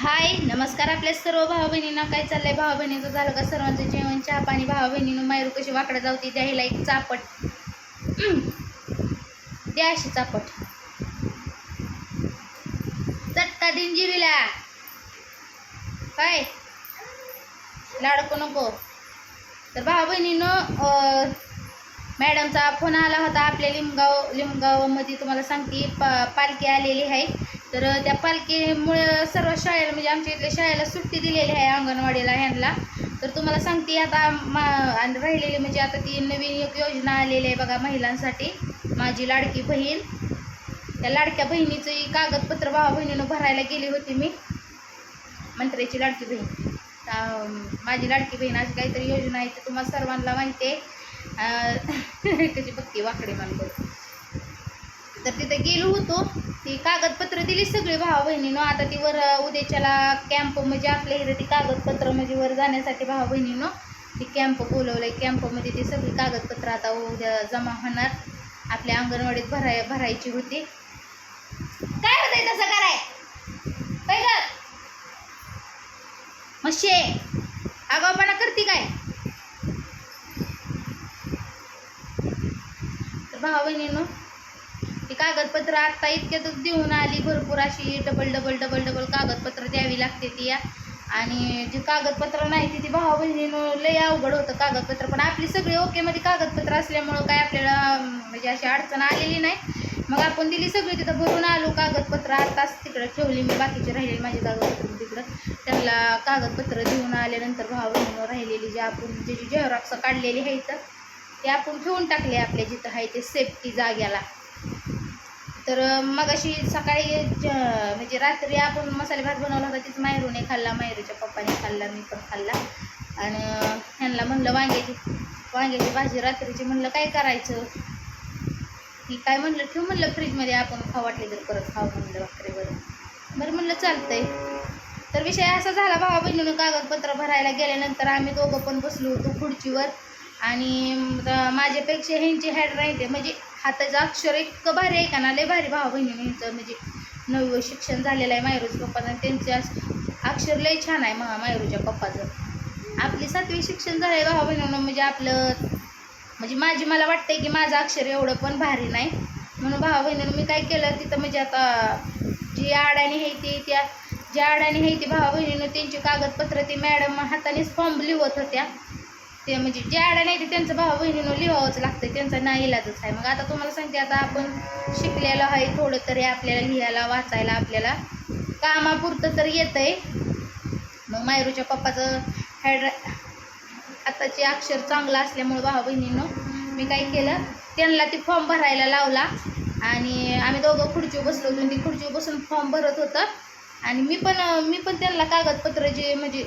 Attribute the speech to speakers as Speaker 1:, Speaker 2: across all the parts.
Speaker 1: हाय नमस्कार आपल्या सर्व भाऊ बहिणींना काय चाललंय भाऊ बहिणीचं झालं का सर्वांचं जेवण चहा पाणी? भाऊ बहिणीनं मायरू कशी वाकडं जाऊती द्यायला एक चापट. द्या अशी चापट. चटका दिन जिरीला. काय लाडको नको. तर भाऊ बहिणीनं मॅडमचा फोन आला होता. आपल्या लिमगाव लिमगावमध्ये तुम्हाला सांगते पा पालखी आलेली आहे. तर त्या पालखीमुळे सर्व शाळेला म्हणजे आमच्या इथल्या शाळेला सुट्टी दिलेली आहे अंगणवाडीला ह्यांना. तर तुम्हाला सांगते आता मा आणि राहिलेली म्हणजे आता ती नवीन एक योजना आलेली आहे बघा महिलांसाठी. माझी लाडकी बहीण. त्या लाडक्या बहिणीचं कागदपत्र भावा बहिणीनं भरायला गेली होती मी. मंत्र्याची लाडकी बहीण. माझी लाडकी बहीण अशी काहीतरी योजना आहे ती तुम्हाला सर्वांना माहिती आहे. त्याची कशी बघते वाकडे मान तर तिथे गेलो होतो. ती कागदपत्र दिली सगळी भावा बहिणीनं. आता ती वर उद्याच्याला कॅम्प म्हणजे आपल्या इथं ती कागदपत्र म्हणजे वर जाण्यासाठी भावा बहिणीनं ती कॅम्प बोलवलं आहे कॅम्पमध्ये ती सगळी कागदपत्र आता उद्या जमा होणार. आपल्या अंगणवाडीत भराय भरायची होती. काय होतंय तसं कराय? काय ग? मशे आगावपणा करते काय? तर भावा बहिणीनं कागदपत्र आत्ता इतक्यातच देऊन आली भरपूर अशी डबल डबल डबल डबल कागदपत्र द्यावी लागते ती या. आणि जी कागदपत्र नाही ती ती भावा बहिणीनं लय अवघड होतं कागदपत्र. पण आपली सगळी ओकेमध्ये कागदपत्र असल्यामुळं काय आपल्याला म्हणजे अशी अडचण आलेली नाही. मग आपण दिली सगळी तिथं भरून आलो कागदपत्र. आत्ताच तिकडं ठेवली मी बाकीचे राहिलेली माझी कागदपत्र तिकडं. त्यांना कागदपत्र देऊन आल्यानंतर भाऊ बहिणीनं राहिलेली जी आपण जे जी झेरॉक्स काढलेली आहे तर ते आपण ठेवून टाकले आपल्या जिथं आहे ते सेफ्टी जाग्याला. तर मग अशी सकाळी म्हणजे रात्री आपण मसाले भात बनवला होता तीच मायरूने खाल्ला मायरूच्या पप्पाने खाल्ला मी पण खाल्ला. आणि ह्यांना म्हणलं वांग्याची वांग्याची भाजी रात्रीची म्हणलं काय करायचं? की काय म्हणलं ठेव म्हणलं फ्रीजमध्ये आपण खाऊ वाटले तर परत खाऊ म्हणलं भाकरीवर बरं म्हणलं चालतंय. तर विषय असा झाला भावा बहिणीनं कागदपत्र भरायला गेल्यानंतर आम्ही दोघं पण बसलो होतो खुर्चीवर. आणि माझ्यापेक्षा ह्यांची हॅड राहते म्हणजे हाताचं अक्षर इतकं भारी आहे का ना? लय भारी भावा बहिणीनं ह्यांचं म्हणजे नववं शिक्षण झालेलं आहे मायरूज पप्पाचं त्यांचे अक्षर लय छान आहे महा मायरूच्या पप्पाचं. आपली सातवी शिक्षण झालं आहे भावा बहिणीनं म्हणजे आपलं म्हणजे माझी मला वाटतंय की माझं अक्षर एवढं पण भारी नाही. म्हणून भावा बहिणीनं मी काय केलं तिथं म्हणजे आता जी अडाणी आहे ती त्या ज्या अडाणी आहे ती भावा बहिणीनं त्यांची कागदपत्र ती मॅडम हातानेच फॉर्म लिहत होत्या. ते म्हणजे ज्या अडाणी नाही ते त्यांचं भावा बहिणीनं लिहावंच लागतं त्यांचा ना इलाजच आहे. मग आता तुम्हाला सांगते आता आपण शिकलेलं आहे थोडं तरी आपल्याला लिहायला वाचायला आपल्याला. कामापुरतं तर येतं आहे मग मायरूच्या पप्पाचं हॅड आताचे अक्षर चांगलं असल्यामुळं भावा बहिणीनं मी काय केलं त्यांना ती फॉर्म भरायला लावला. आणि आम्ही दोघं खुर्चीवर बसलो होतो ती खुर्चीवर बसून फॉर्म भरत होतं. आणि मी पण मी पण त्यांना कागदपत्र जे म्हणजे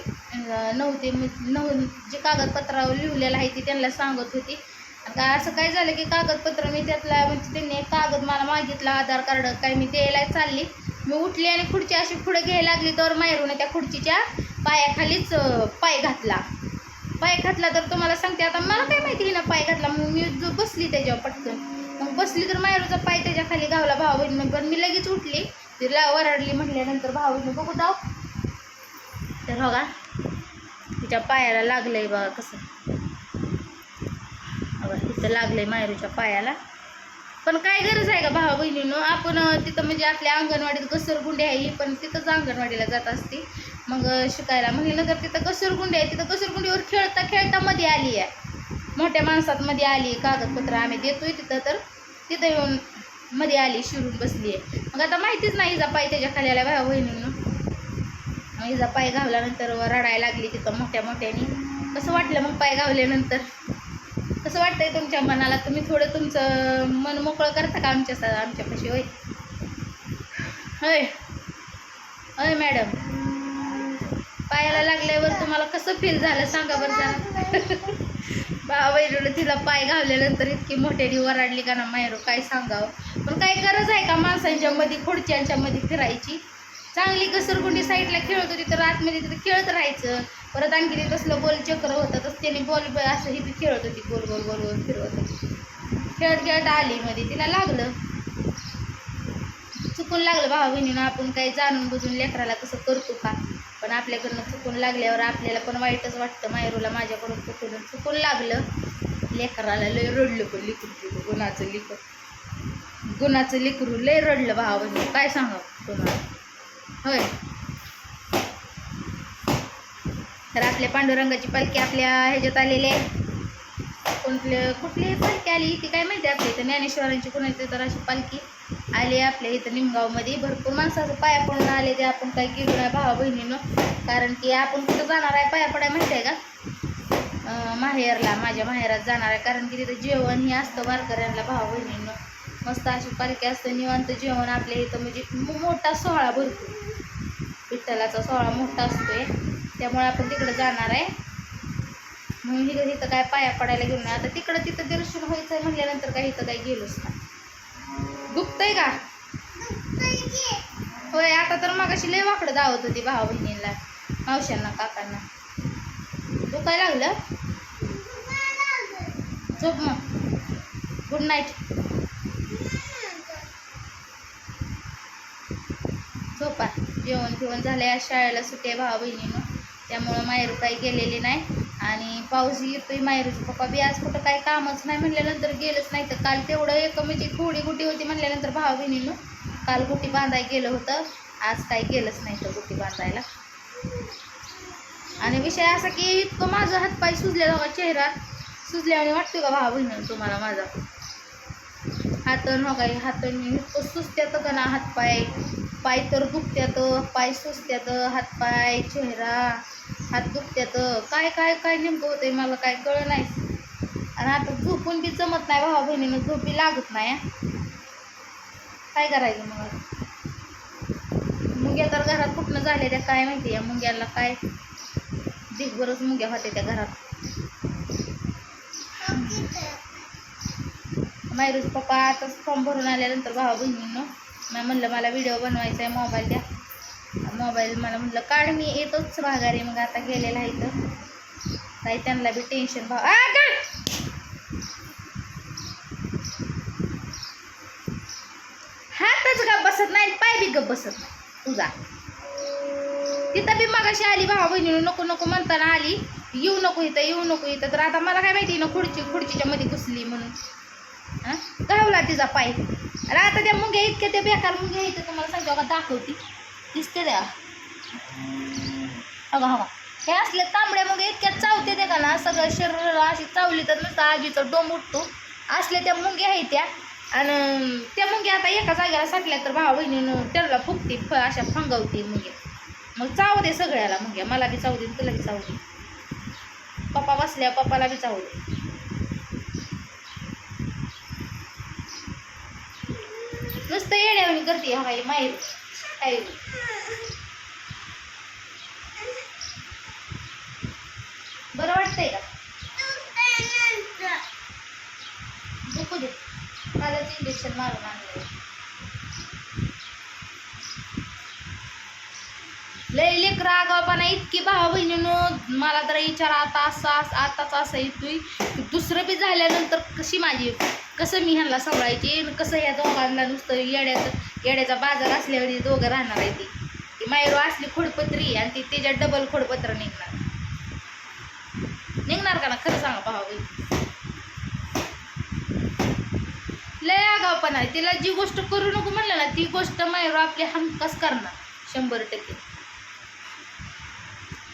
Speaker 1: नव्हते नव जे कागदपत्रावर लिहिलेलं आहे ते त्यांना सांगत होती. का असं काय झालं की कागदपत्र मी त्यातला म्हणजे त्यांनी एक कागद मला मागितला आधार कार्ड काय मी द्यायला चालली. मी उठली आणि खुर्ची अशी पुढे घ्यायला लागली तर मायरूने त्या खुर्चीच्या पायाखालीच पाय घातला. पाय घातला तर तुम्हाला सांगते आता मला काय माहिती ना पाय घातला? मग मी जो बसली त्याच्यावर पटकन. मग बसली तर मायरूचा पाय त्याच्याखाली गावला भावा बहिणी पण मी लगेच उठली. तिला वरडली म्हटल्यानंतर भाऊ बहिणी बघू दाव तर बघा तिच्या पायाला लागलंय बघा कसं. बघा तिथं लागलंय मायरूच्या पायाला. पण काय गरज आहे का भावा बहिणीनं आपण तिथं म्हणजे आपल्या अंगणवाडीत घसरगुंडी आहे ही पण तिथंच अंगणवाडीला जात असते. मग शिकायला म्हणलं तर तिथं घसरगुंडी आहे. तिथं घसरगुंडीवर खेळता खेळता मध्ये आली आहे. मोठ्या माणसात मध्ये आली कागदपत्र आम्ही देतोय तिथं तर तिथं येऊन मध्ये आली शिरून बसली आहे. मग आता माहितीच नाही हिचा पाय त्याच्याखाली आला भावा बहिणीनं मग हिचा पाय घावल्यानंतर रडायला लागली तिथं मोठ्या मोठ्याने. कसं वाटलं मग पाय घावल्यानंतर? कसं वाटतंय तुमच्या मनाला? तुम्ही थोडं तुमचं मन मोकळं करता का आमच्या आमच्यापाशी होय? होय. होय मॅडम. पायाला लागल्यावर तुम्हाला कसं फील झालं? सांगा बरं जरा. बाबाईला तिला पाय घावल्यानंतर इतकी मोठ्याने वराडली का ना मायरो काय सांगावं? पण काय गरज आहे का माणसांच्या मध्ये खुर्च्यांच्या मध्ये फिरायची? चांगली घसरगुंडी साईडला खेळत होती तर आतमध्ये तिथे खेळत राहायचं. परत आणखी ते तसलं गोल चक्र होतं तसं त्याने बॉल असं ही खेळत होती गोल गोल गोल गोल फिरवत होती. खेळत खेळत आली मध्ये तिला लागलं. चुकून लागलं भाऊ बहिणीनं आपण काही जाणून बुजून लेकराला कसं करतो का? पण आपल्याकडनं चुकून लागल्यावर आपल्याला पण वाईटच वाटतं. मायरूला माझ्याकडून चुकून चुकून लागलं. लेकराला लय रडलं पण लिकरू गुणाचं लिकर. गुणाचं लिकरू लय रडलं भावा म्हणजे काय सांगा तुम्हाला? होय. तर आपल्या पांडुरंगाची पालखी आपल्या ह्याच्यात आलेली आहे. कुठले कुठली पालखी आली? ती काय माहिती आपली तर ज्ञानेश्वरांची कुणाची तर अशी पालखी. आले आपल्या इथं निमगावमध्ये भरपूर माणसाचं पाया पडून आले ते आपण काय गेलो नाही भावा बहिणीनं. कारण की आपण कुठं जाणार आहे पाया पडाय माहिती आहे का? माहेरला माझ्या माहेरात जाणार आहे. कारण की तिथं जेवण हे असतं वारकऱ्यांना भावा बहिणीनं. मस्त अशी पालखी असतं निवांत जेवण आपल्या इथं. म्हणजे मोठा सोहळा भरतो विठ्ठलाचा सोहळा मोठा असतोय. त्यामुळे आपण तिकडं जाणार आहे. म्हणून इथं इथं काय पाया पडायला गेलो नाही. आता तिकडं तिथं दर्शन व्हायचं आहे म्हटल्यानंतर काय इथं काही गेलोच नाही. दुखतंय का? होय आता तर मग अशी लय वाकडं दावत होती भावा बहिणीला मावशांना काकांना. दुखाय लागलं? झोप मग. गुड नाईट झोपा. जेवण फिवण झालं या शाळेला सुट्टी आहे भावा बहिणीनं. त्यामुळं माहेरू काही गेलेली नाही. आणि पाऊसही येतोय माहेरूचे पप्पा बी आज कुठं काही कामच नाही म्हणल्यानंतर गेलंच नाही तर काल तेवढं एक म्हणजे थोडी गुटी होती म्हणल्यानंतर भाव बहिणीनं काल गुटी बांधायला गेलं होतं. आज काही गेलंच नाही तर गुटी बांधायला. आणि विषय असा की इतकं माझं हातपाय सुजले बघा चेहरा. सुजल्याने वाटतो का भाव बहिणीनं तुम्हाला माझा? हातन हो काही हातन इतकं सुजत्यात का ना हातपाय. पाय तर दुखत्यात पाय सुजत्यात हातपाय चेहरा. हात दुखत्यात काय काय काय नेमकं होतंय मला काय कळ नाही. आणि आता झोपून बी जमत नाही भावा बहिणीनं झोप लागत नाही काय करायचं मग मुंग्या तर घरात कुठनं झाल्या त्या काय माहिती या मुंग्याला काय? दिगभरच मुंग्या होत्या त्या घरात. मायरूज पप्पा आताच फॉर्म भरून आल्यानंतर भावा बहिणीनं मी म्हणलं मला व्हिडिओ बनवायचा आहे मोबाईल द्या. मोबाईल मला म्हटलं काढ मी येतोच माघारी. मग आता गेलेला आहे इथं. नाही त्यांना बी टेन्शन भाव आ, हातच गप बसत नाही पाय बी गप बसत नाही. तुझा तिथं बी मगाशी आली भावा बहिणी नको नको म्हणताना आली. येऊ नको इथं येऊ नको इथं. तर आता मला काय माहिती ना खुर्ची खुर्चीच्या मध्ये घुसली म्हणून. हा गावला तिचा पाय. अरे आता त्या मुंग्या इतक्या त्या बेकार मुंग्या इथं तुम्हाला सांगतो का दाखवती दिसते द्या अगं हवा. हे असले तांबड्या मुंग्या इतक्या चावते ते का ना सगळं शरीराला अशी चावली तर नुसतं आजीचा डोम उठतो. असल्या त्या मुंग्या आहेत त्या. आणि त्या मुंग्या आता एका जागेला साठल्या तर भावा बहिणीनं त्याला फुकते फ अशा फंगवते मुंग्या. मग चावू दे सगळ्याला मुंग्या. मला बी चावू दे तुला बी चावू दे पप्पा बसल्या पप्पाला बी चावू दे नुसतं येड्यावानी करते हा माहीत माहेर बरं वाटतंय का? दुखू दे. कालच इंजेक्शन मारून आणलं लय लेकरं आगावपणा इतकी भावा बहिणीनं मला तर विचार आता असं असं आताच असं येतोय. दुसरं बी झाल्यानंतर कशी माझी कसं मी ह्यांना सांभाळायची कसं या दोघांना नुसतं येड्याचं येड्याचा बाजार असल्यावर दोघं राहणार आहे ती. ती मायरो असली खोडपत्री आणि ती त्याच्यात डबल खोडपत्र निघणार. निघणार का ना? खरं सांगा भावा बहिणी लय आगावपणा आहे. तिला जी गोष्ट करू नको म्हणलं ना ती गोष्ट मायरो आपली हमखास करणार शंभर टक्के.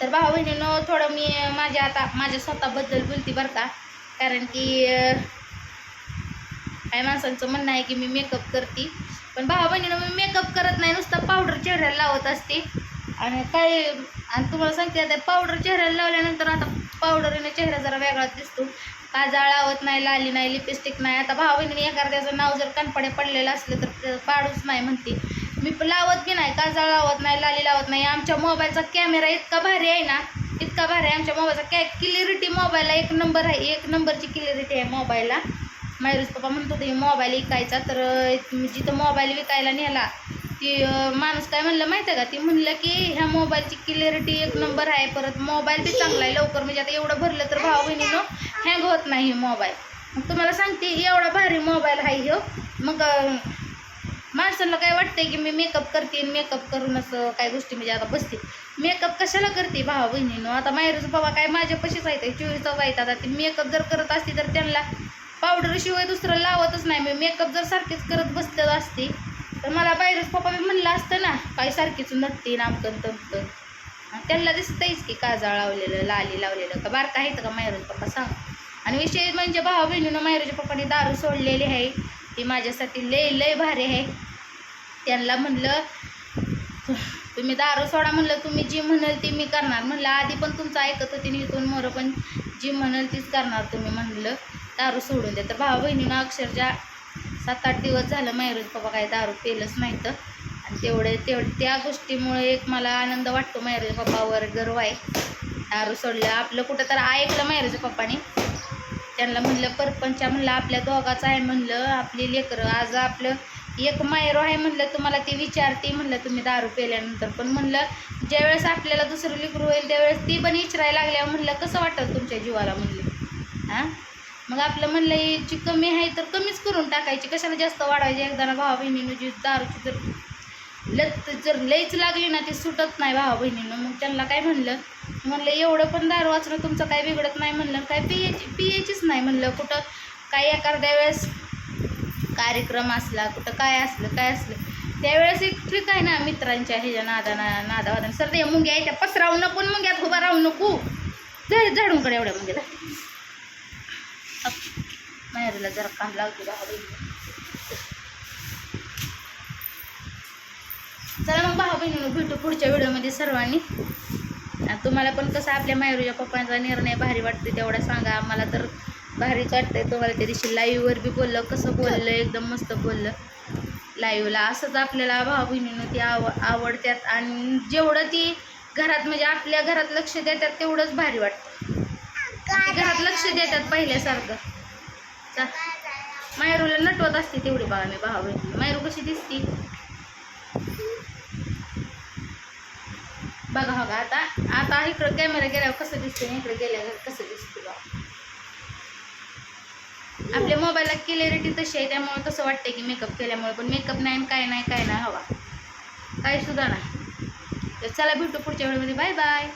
Speaker 1: तर भाऊ बहिणीनं थोडं मी माझ्या आता माझ्या स्वतःबद्दल बोलते बरं का. कारण की काही माणसांचं म्हणणं आहे की मी मेकअप करते. पण भावा बहिणीनं मी मेकअप करत नाही नुसतं पावडर चेहऱ्याला लावत असते. आणि काय आणि तुम्हाला सांगते आता पावडर चेहऱ्याला लावल्यानंतर आता पावडरीने चेहरा जरा वेगळाच दिसतो. काजळ लावत नाही लाली नाही लिपस्टिक नाही. आता भावा बहिणीने एखाद्याचं नाव जर कनपडे पडलेलं असलं तर पाडूच नाही म्हणते. मी पण लावत बी नाही काजळ लावत नाही लाली लावत नाही. आमच्या मोबाईलचा कॅमेरा इतका भारी आहे ना इतका भारी आहे. आमच्या मोबाईलचा कॅ क्लिअरिटी मोबाईलला एक नंबर आहे एक नंबरची क्लिअरिटी आहे मोबाईलला मायरूज पप्पा म्हणत होते मोबाईल विकायचा. तर जिथं मोबाईल विकायला नेला ती माणूस काय म्हणलं माहिती आहे का? ती म्हणलं की ह्या मोबाईलची क्लिअरिटी एक नंबर आहे परत मोबाईल बी चांगला आहे लवकर. म्हणजे आता एवढं भरलं तर भाऊ बहिणीनं हँग होत नाही मोबाईल. मग तुम्हाला सांगते एवढा भारी मोबाईल आहे हो मग अं, माणसाला काय वाटतंय की मी मेकअप करते मेकअप करून असं काय गोष्टी म्हणजे आता बसते. मेकअप कशाला करते भावा बहिणीनं आता माहेरचं बाबा काय माझ्या पशीच आहे चोवीस आहेत. आता ती मेकअप जर करत असते तर त्यांना पावडरशिवाय दुसरं लावतच नाही. मी मेकअप जर सारखीच करत बसत असते तर मला बाहेरच पप्पा बी म्हणलं असतं ना काही सारखीच नटते नामकन तमकन. त्यांना दिसतंयच की काजळ लावलेलं लाली लावलेलं. का बारका आहेत का माहेरच पप्पा सांग. आणि विषय म्हणजे भाऊ बहिणीनं माहेरच्या पप्पाने दारू सोडलेली आहे. ती माझ्यासाठी लय लय भारी आहे. त्यांना म्हणलं तुम्ही दारू सोडा म्हणलं तुम्ही जी म्हणाल ती मी करणार. म्हणलं आधी पण तुमचं ऐकत होती नितून इथून मोरं पण जी म्हणाल तीच करणार तुम्ही म्हणलं दारू सोडून द्या. तर भावा बहिणीनं अक्षरशः सात आठ दिवस झालं माहेरून पप्पा काही दारू पेलंच नाही तर आणि तेवढे तेवढे त्या गोष्टीमुळे एक मला आनंद वाटतो माहेरच्या पप्पावर गर्व आहे. दारू सोडलं आपलं कुठं तर ऐकलं माहेरच्या पप्पाने. त्यांना म्हणलं परपंचा म्हणलं आपल्या दोघाचं आहे म्हणलं आपली लेकरं आज आपलं एक मायरो आहे म्हणलं तुम्हाला ती विचारते म्हणलं तुम्ही दारू पेल्यानंतर पण म्हणलं ज्यावेळेस आपल्याला दुसरं लिकरू होईल त्यावेळेस ती पण विचारायला लागल्यावर म्हणलं कसं वाटतं तुमच्या जीवाला म्हणलं? हां? मग आपलं म्हणलं याची कमी आहे तर कमीच करून टाकायची. कशाला जास्त वाढवायची? एकदा भावा बहिणीनं जी दारूची जर लत जर लईच लागली ना ती सुटत नाही भावा बहिणीनं. मग त्यांना काय म्हणलं? म्हणलं एवढं पण दारू वाचणं तुमचं काय बिघडत नाही म्हणलं. काय पियाची पियाचीच नाही म्हणलं कुठं. काय एखाद्या वेळेस कार्यक्रम असला कुठं काय असलं काय असलं. त्यावेळेस एक ट्रिक आहे ना मित्रांच्या ह्याच्या नादाना नादावादाने सर ते मुंग्या येत्या पसरावू नको मुंग्यात उभा राहू नको. झाड झाडूंकडे एवढ्या मुंग्याला. माहेरीला जरा काम लागतो चला मग भाऊ बहिणीनं भेटू पुढच्या व्हिडिओमध्ये सर्वांनी. तुम्हाला पण कसं आपल्या मायरूच्या पप्पांचा निर्णय भारी वाटते तेवढा सांगा. आम्हाला तर भारीच वाटतंय तुम्हाला त्या दिवशी लाईव्हवर बी बोललं कसं बोललं एकदम मस्त बोललं. लाईव्हला असंच आपल्याला भावा बहिणीनं ती आव आवडत्यात आणि जेवढं ती घरात म्हणजे आपल्या घरात लक्ष देतात तेवढंच भारी वाटतं. घरात लक्ष देतात पहिल्यासारखं. चा मायरूला नटवत असते तेवढी बघा मी भाव बहिणी मायरू कशी दिसती? बघा बघा आता आता इकडं कॅमेरा गेल्यावर कसं दिसते आणि इकडे गेल्यावर कसं दिसते आपल्या मोबाईलला क्लिअरिटी तशी आहे त्यामुळे कसं वाटतं की मेकअप केल्यामुळे पण मेकअप नाही आणि काय नाही काय नाही हवा. काही सुद्धा नाही तर चला भेटू पुढच्या वेळेमध्ये बाय बाय